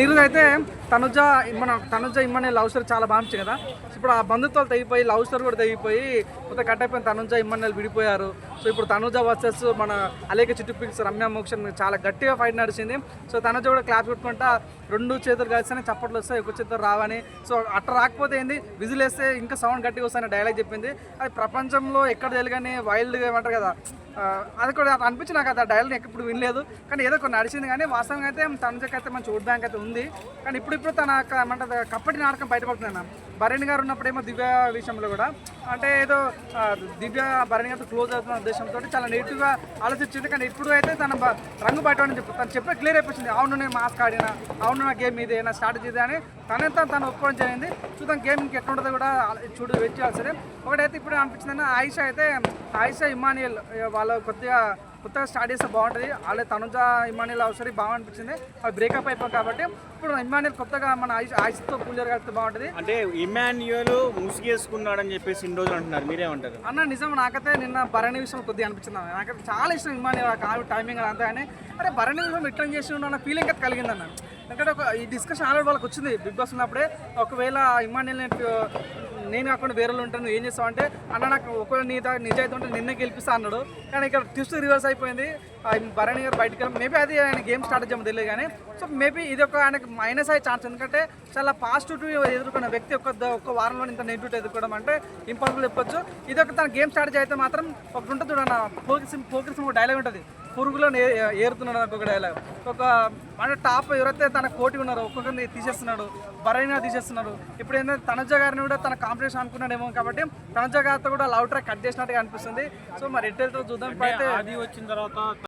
ఈరోజు అయితే తనుజ మన తనుజ ఇమ్మనే లవ్ స్టోరీ చాలా బాగా కదా. ఇప్పుడు ఆ బంధుత్వాలు తగ్గిపోయి లవ్ స్టోరీ కూడా తెగిపోయి కొత్త కట్ అయిపోయిన తనుజ ఇమ్మన్నలు విడిపోయారు. సో ఇప్పుడు తనుజ వర్సెస్ మన అలేక చిట్టు పిక్స్ రమ్య మోక్షన్ చాలా గట్టిగా ఫైట్ నడిచింది. సో తనుజ కూడా క్లాప్ పెట్టుకుంటా రెండు చేతులు కలిసినా చప్పట్లు వస్తాయి ఒక చేతులు రావని. సో అట్లా రాకపోతే ఏంది? విజిల్ వేస్తే ఇంకా సౌండ్ గట్టిగా వస్తాయని డైలాగ్ చెప్పింది. అది ప్రపంచంలో ఎక్కడ తెలియని వైల్డ్గా ఏమంటారు కదా అది కూడా అనిపించి నాకు అది డైలాగ్ ఎప్పుడు వినలేదు. కానీ ఏదో కొన్ని నడిచింది. కానీ వాస్తవంగా అయితే తనుజకి అయితే మంచి ఓట్ బ్యాంక్ అయితే ఉంది. కానీ ఇప్పుడు ఇప్పుడు తన క- ఏమంటారు కప్పటి నాటకం బయటపడుతున్నాను భరణి గారు ఉన్నప్పుడేమో దివ్య విషయంలో కూడా. అంటే ఏదో దివ్య భరణి గారితో క్లోజ్ అవుతున్న ఉద్దేశంతో చాలా నెగిటివ్గా ఆలోచించింది. కానీ ఇప్పుడు అయితే తన రంగు బయట చెప్పి తను చెప్పే క్లియర్ అయిపోయింది. అవును నేను మాస్క్ ఆడినా అవును నా గేమ్ ఇది నా స్టార్ట్ ఇది అని తనే తను తను ఒప్పుకోవడం జరిగింది. చూద్దాం గేమ్ ఇంక ఎట్లా ఉంటుందో కూడా చూడు వెయిట్ చేయాల్సిందే ఒకటైతే ఇప్పుడు అనిపించింది ఆయిషా అయితే ఆయిషా ఇమానియల్ వాళ్ళ కొద్దిగా కొత్తగా స్టార్ట్ చేస్తే బాగుంటుంది. అలాగే తనుజ ఇమానియల్ అవసరం బాగా అనిపించింది. అది బ్రేకప్ అయిపోయింది కాబట్టి ఇప్పుడు ఇమానియల్ కొత్తగా మన ఆయిష్ ఆయిష్తో కూలర్ కలిపితే బాగుంటుంది. అంటే ఇమాన్యుయల్ ముసుగేసుకున్నాడని చెప్పేసి ఇన్ని రోజులు అంటున్నారు మీరేమంటారు అన్న నిజం నాకైతే నిన్న భరణి విషయం కొద్దిగా అనిపించింది అన్న. నాకైతే చాలా ఇష్టం ఇమాని కాదు టైమింగ్ అంతా కానీ. అరే భరణి విషయం ఇట్లా చేసి ఉన్న ఫీలింగ్ అయితే కలిగింది అన్న. ఎందుకంటే ఒక ఈ డిస్కషన్ ఆల్రెడీ వాళ్ళకి వచ్చింది బిగ్ బాస్ ఉన్నప్పుడే. ఒకవేళ ఇమానియల్ నేను కాకుండా వేరే వాళ్ళు ఉంటాను ఏం చేస్తావు అంటే అన్న నాకు ఒకవేళ నీ దా- నిజాయితీ ఉంటే నిన్నే గెలిపిస్తా అన్నాడు. కానీ ఇక్కడ ట్విస్ట్ రివర్స్ అయిపోయింది. భరణి గారు బయటకు వెళ్ళి మేబీ అది ఆయన గేమ్ స్టార్ట్ చేయమో తెలియదు కానీ సో మేబీ ఇది ఒక ఆయనకు మైనస్ అయ్యే ఛాన్స్ ఎందుకంటే చాలా పాజిటివ్ ఎదుర్కొన్న వ్యక్తి ఒక ఒక వారంలో ఇంత నెగిటివ్ ఎదుర్కోవడం అంటే ఇంపాసిబుల్ చెప్పొచ్చు. ఇది ఒక తన గేమ్ స్టార్ట్ అయితే మాత్రం ఒకటి ఉంటుంది చూడన్న పోకిసిం పోకిసిం ఒక డైలాగ్ ఉంటుంది. పురుగులో నే- ఏరుతున్నాడు ఒక డైలాగ్ ఒక అంటే టాప్ ఎవరైతే తన కోటి ఉన్నారో ఒక్కొక్కరిని తీసేస్తున్నాడు బరైనా తీసేస్తున్నాడు. ఇప్పుడు ఏంటంటే తనజ గారిని కూడా తన కాంపిటీషన్ అనుకున్నాడేమో కాబట్టి తనజ గారితో కూడా లవ్ ట్రాక్ కట్ చేసినట్టుగా అనిపిస్తుంది. సో మరి ఎట్టు వెళ్తుందో చూద్దాం ఇప్పుడైతే అది వచ్చిన తర్వాత